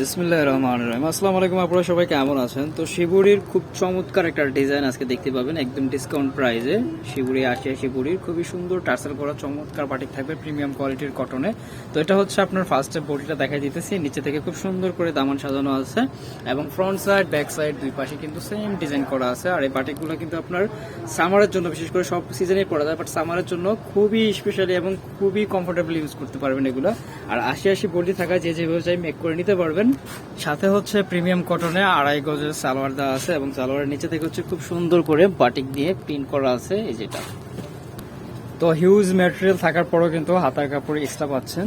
বিসমিল্লাহ রহমান রহিম। আসসালামু আলাইকুম, আপনারা সবাই কেমন আছেন? তো শিবুরির খুব চমৎকার একটা ডিজাইন আজকে দেখতে পাবেন, একদম ডিসকাউন্ট প্রাইসে শিবুরি আসে শিবুরির খুবই সুন্দর টার্সেল করা চমৎকার বাটিক থাকবে প্রিমিয়াম কোয়ালিটির কটনে তো এটা হচ্ছে আপনার ফার্স্টে বডিটা দেখাই দিতেছি। নিচে থেকে খুব সুন্দর করে দামান সাজানো আছে এবং ফ্রন্ট সাইড ব্যাক সাইড দুই পাশে কিন্তু সেম ডিজাইন করা আছে। আর এই বাটিকগুলো কিন্তু আপনার সামারের জন্য, বিশেষ করে সব সিজনেই পরা যায় বাট সামারের জন্য খুবই স্পেশালি এবং খুবই কমফোর্টেবল ইউজ করতে পারবেন এগুলো। আর আশি আশি বডি থাকা যে যেভাবে চাই মেক করে নিতে পারবেন। সাথে হচ্ছে প্রিমিয়াম কটনে আড়াই গজের সালোয়ার দেওয়া আছে এবং সালোয়ারের নিচে থেকে হচ্ছে খুব সুন্দর করে বাটিক দিয়ে প্রিন্ট করা আছে এই যেটা। তো হিউজ ম্যাটেরিয়াল থাকার পরেও কিন্তু হাতার কাপড় এক্সট্রা পাচ্ছেন।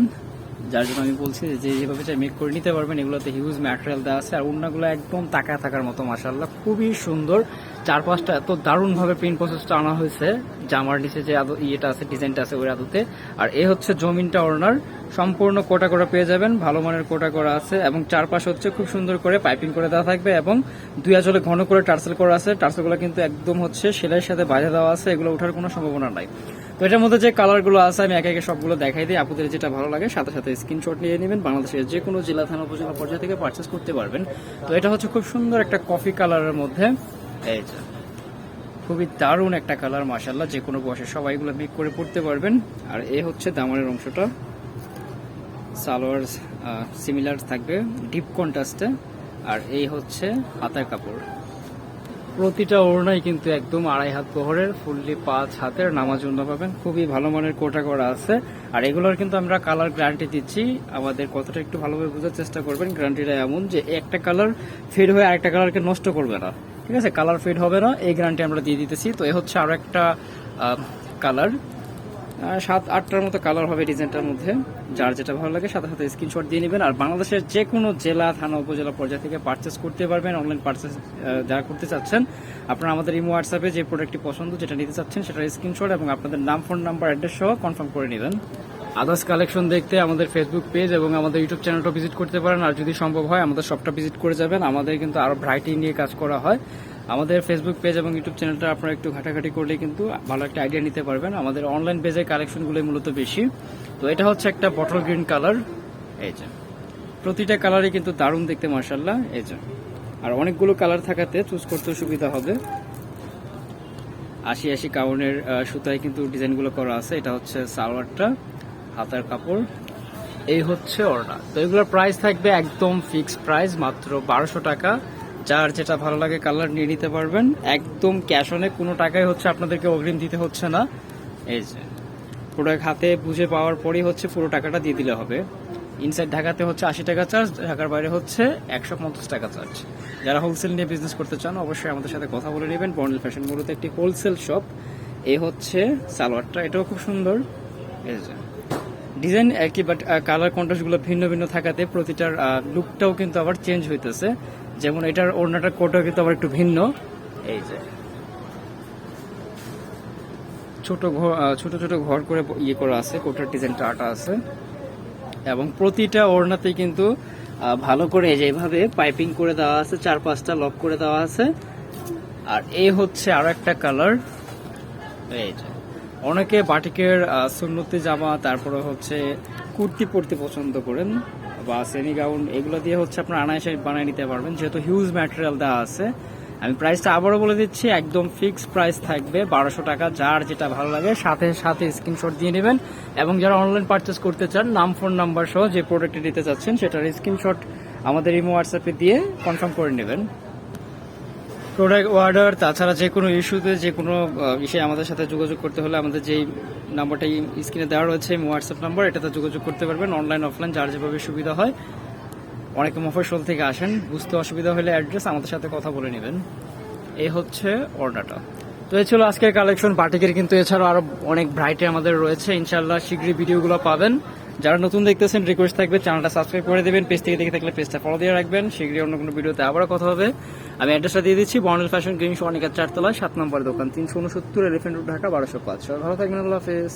যার জন্য আমি বলছি যে যেভাবে চাই মেক করে নিতে পারবেন, এগুলোতে হিউজ ম্যাটেরিয়াল দেওয়া আছে আর অন্যগুলো একদম তাকা থাকার মতো মাসাল্লাহ খুবই সুন্দর। চার পাঁচটা এত দারুণভাবে প্রিন্ট প্রসেসটা আনা হয়েছে, জামার নিচে যে আদৌ ইয়েটা আছে ডিজাইনটা আছে ওই আদতে। আর এ হচ্ছে জমিনটা ওনার সম্পূর্ণ কোটা করা পেয়ে যাবেন, ভালো মানের কোটা করা আছে এবং চারপাশ হচ্ছে খুব সুন্দর করে পাইপিং করে দেওয়া থাকবে এবং দুই আঁচলে ঘন করে টার্সেল করা আছে। টার্সেলগুলো কিন্তু একদম হচ্ছে সেলাইয়ের সাথে বাজা দেওয়া আছে, এগুলো ওঠার কোনো সম্ভাবনা নাই। তো এটার মধ্যে যে কালারগুলো আছে, আমি একে একে সবগুলো দেখাই দিই। আপনাদের যেটা ভালো লাগে, সাথে সাথে স্ক্রিনশট নিয়ে নেবেন। বাংলাদেশের যে কোনো জেলা, থানা, উপজেলা পর্যায়ে থেকে পারচেস করতে পারবেন। তো এটা হচ্ছে খুব সুন্দর একটা কফি কালারের মধ্যে। এই খুবই দারুণ একটা কালার মাসাল্লাহ যে কোনো বয়সে সবাই এগুলো মেক করে পড়তে পারবেন। আর এ হচ্ছে দামানের অংশটা। সালোয়ার সিমিলার থাকবে ডিপ কন্ট্রাস্টে আর এই হচ্ছে হাতার কাপড়। প্রতিটা ওড়নাই কিন্তু একদম আড়াই হাত বহরের ফুললি পাঁচ হাতের নামাজ ওড়না পাবেন। খুবই ভালো মানের কোটা করা আছে। আর এগুলোর কিন্তু আমরা কালার গ্যারান্টি দিচ্ছি। আমাদের কথাটা একটু ভালোভাবে বোঝার চেষ্টা করবেন। গ্যারান্টিটা এমন যে একটা কালার ফেড হয়ে আরেকটা কালারকে নষ্ট করবে না। ঠিক আছে? কালার ফেড হবে না। এই গ্যারান্টি আমরা দিয়ে দিতেছি। তো এ হচ্ছে আরও একটা কালার। সাত, আটটার মতো কালার হবে ডিজাইনটার মধ্যে। যার যেটা ভালো লাগে সাথে সাথে স্ক্রিনশট দিয়ে নেবেন। আর বাংলাদেশের যে কোনো জেলা, থানা, উপজেলা পর্যায়ে থেকে পারচেস করতে পারবেন অনলাইন পারচেস যারা করতে চাচ্ছেন। আপনারা আমাদের ইমো হোয়াটসঅ্যাপে যে প্রোডাক্টটি পছন্দ, যেটা নিতে চাচ্ছেন, সেটার স্ক্রিনশট এবং আপনাদের নাম ফোন নাম্বার অ্যাড্রেস সহ কনফার্ম করে নেবেন। আদার্স কালেকশন দেখতে আমাদের ফেসবুক পেজ এবং আমাদের ইউটিউব চ্যানেলটা ভিজিট করতে পারেন। আর যদি সম্ভব হয়, আমাদের শপটা ভিজিট করে যাবেন। আমাদের কিন্তু আরও ভ্রাইটি নিয়ে কাজ করা হয়। আমাদের ফেসবুক পেজ এবং ইউটিউব চ্যানেলটা আপনারা একটু ঘাটাঘাটি করলে কিন্তু ভালো একটা আইডিয়া নিতে পারবেন। আমাদের অনলাইন পেজের কালেকশনগুলো মূলত বেশি। তো এটা হচ্ছে একটা বটল গ্রিন কালার এই যে। প্রতিটা কালারই কিন্তু দারুণ দেখতে মার্শাল্লাহ এই যে। আর অনেকগুলো কালার থাকাতে চুজ করতে সুবিধা হবে। আশি আশি কাউনের সুতায় কিন্তু ডিজাইনগুলো করা আছে। এটা হচ্ছে সালোয়ারটা, হাতার কাপড়। এই হচ্ছে ওড়না। তো এগুলোর প্রাইস থাকবে একদম ফিক্সড প্রাইস মাত্র বারোশো টাকা। যার যেটা ভালো লাগে কালার নিয়ে নিতে পারবেন। একদম ক্যাশ অনে কোনো টাকাই হচ্ছে আপনাদেরকে অগ্রিম দিতে হচ্ছে না। এই যে প্রোডাক্ট হাতে বুঝে পাওয়ার পরেই হচ্ছে পুরো টাকাটা দিয়ে দিলে হবে। ইনসাইড ঢাকাতে হচ্ছে আশি টাকা চার্জ ঢাকার বাইরে হচ্ছে একশো পঞ্চাশ টাকা চার্জ যারা হোলসেল নিয়ে বিজনেস করতে চান, অবশ্যই আমাদের সাথে কথা বলে নেবেন। বর্ণেল ফ্যাশন মূলত একটি হোলসেল শপ এ হচ্ছে সালোয়ারটা, এটাও খুব সুন্দর। ডিজাইন একই বাট কালার কন্ট্রাস্টগুলো ভিন্ন ভিন্ন থাকাতে প্রতিটার লুকটাও কিন্তু আবার চেঞ্জ হইতেছে। যেমন এটার ওড়নাটার কোটাও কিন্তু আবার একটু ভিন্ন। এই যে। ছোট ঘর ছোট ছোট ঘর করে ইয়ে করা আছে, কোটার ডিজাইনটা আটা আছে। এবং প্রতিটা ওড়নাতেই কিন্তু ভালো করে এই যে এইভাবে পাইপিং করে দেওয়া আছে চার পাঁচটা লক করে দেওয়া আছে। আর এই হচ্ছে আরও একটা কালার। এই যে। অনেকে বাটিকের সুন্নতি জামা, তারপরে হচ্ছে কুর্তি পরতে পছন্দ করেন। বা সেমি গাউন এগুলো দিয়ে হচ্ছে আপনার আনায়াসে বানিয়ে নিতে পারবেন। যেহেতু হিউজ ম্যাটেরিয়াল দেওয়া আছে, আমি প্রাইসটা আবারও বলে দিচ্ছি, একদম ফিক্স প্রাইস থাকবে, বারোশো টাকা, যার যেটা ভালো লাগে সাথে সাথে স্ক্রিনশট দিয়ে নেবেন। এবং যারা অনলাইন পারচেস করতে চান, নাম ফোন নাম্বার সহ যে প্রোডাক্টটি নিতে চাচ্ছেন, সেটার স্ক্রিনশট আমাদের ইমো হোয়াটসঅ্যাপে দিয়ে কনফার্ম করে নেবেন। প্রোডাক্ট অর্ডার তাছাড়া যে কোনো ইস্যুতে যে কোনো বিষয়ে আমাদের সাথে যোগাযোগ করতে হলে আমাদের যেই নাম্বারটা স্ক্রিনে দেওয়া রয়েছে হোয়াটসঅ্যাপ নাম্বার এটাতে যোগাযোগ করতে পারবেন অনলাইন অফলাইন যার যেভাবে সুবিধা হয়। অনেকে মফস্বল থেকে আসেন, বুঝতে অসুবিধা হলে অ্যাড্রেস আমাদের সাথে কথা বলে নেবেন। এই হচ্ছে অর্ডারটা তো এই ছিল আজকের কালেকশন বাটিকের কিন্তু এছাড়াও আরও অনেক ভ্রাইটি আমাদের রয়েছে। ইনশাল্লাহ শীঘ্রই ভিডিওগুলো পাবেন। যারা নতুন দেখতেছেন রিকোয়েস্ট থাকবে চ্যানেলটা সাবস্ক্রাইব করে দেবেন পেজ থেকে দেখে থাকলে পেজটা ফলো দিয়ে রাখবেন। শীঘ্রই অন্য কোনো ভিডিওতে আবারও কথা হবে। আমি অ্যাড্রেসটা দিয়ে দিচ্ছি বর্ণেল ফ্যাশন গ্রিন সোনিকার চারতলা, সাত নম্বর দোকান, তিনশো উনসত্তর এলিফেন্ট রোড ঢাকা, বারোশো পাঁচ। ভালো থাকবেন, আল্লাহ হাফেজ।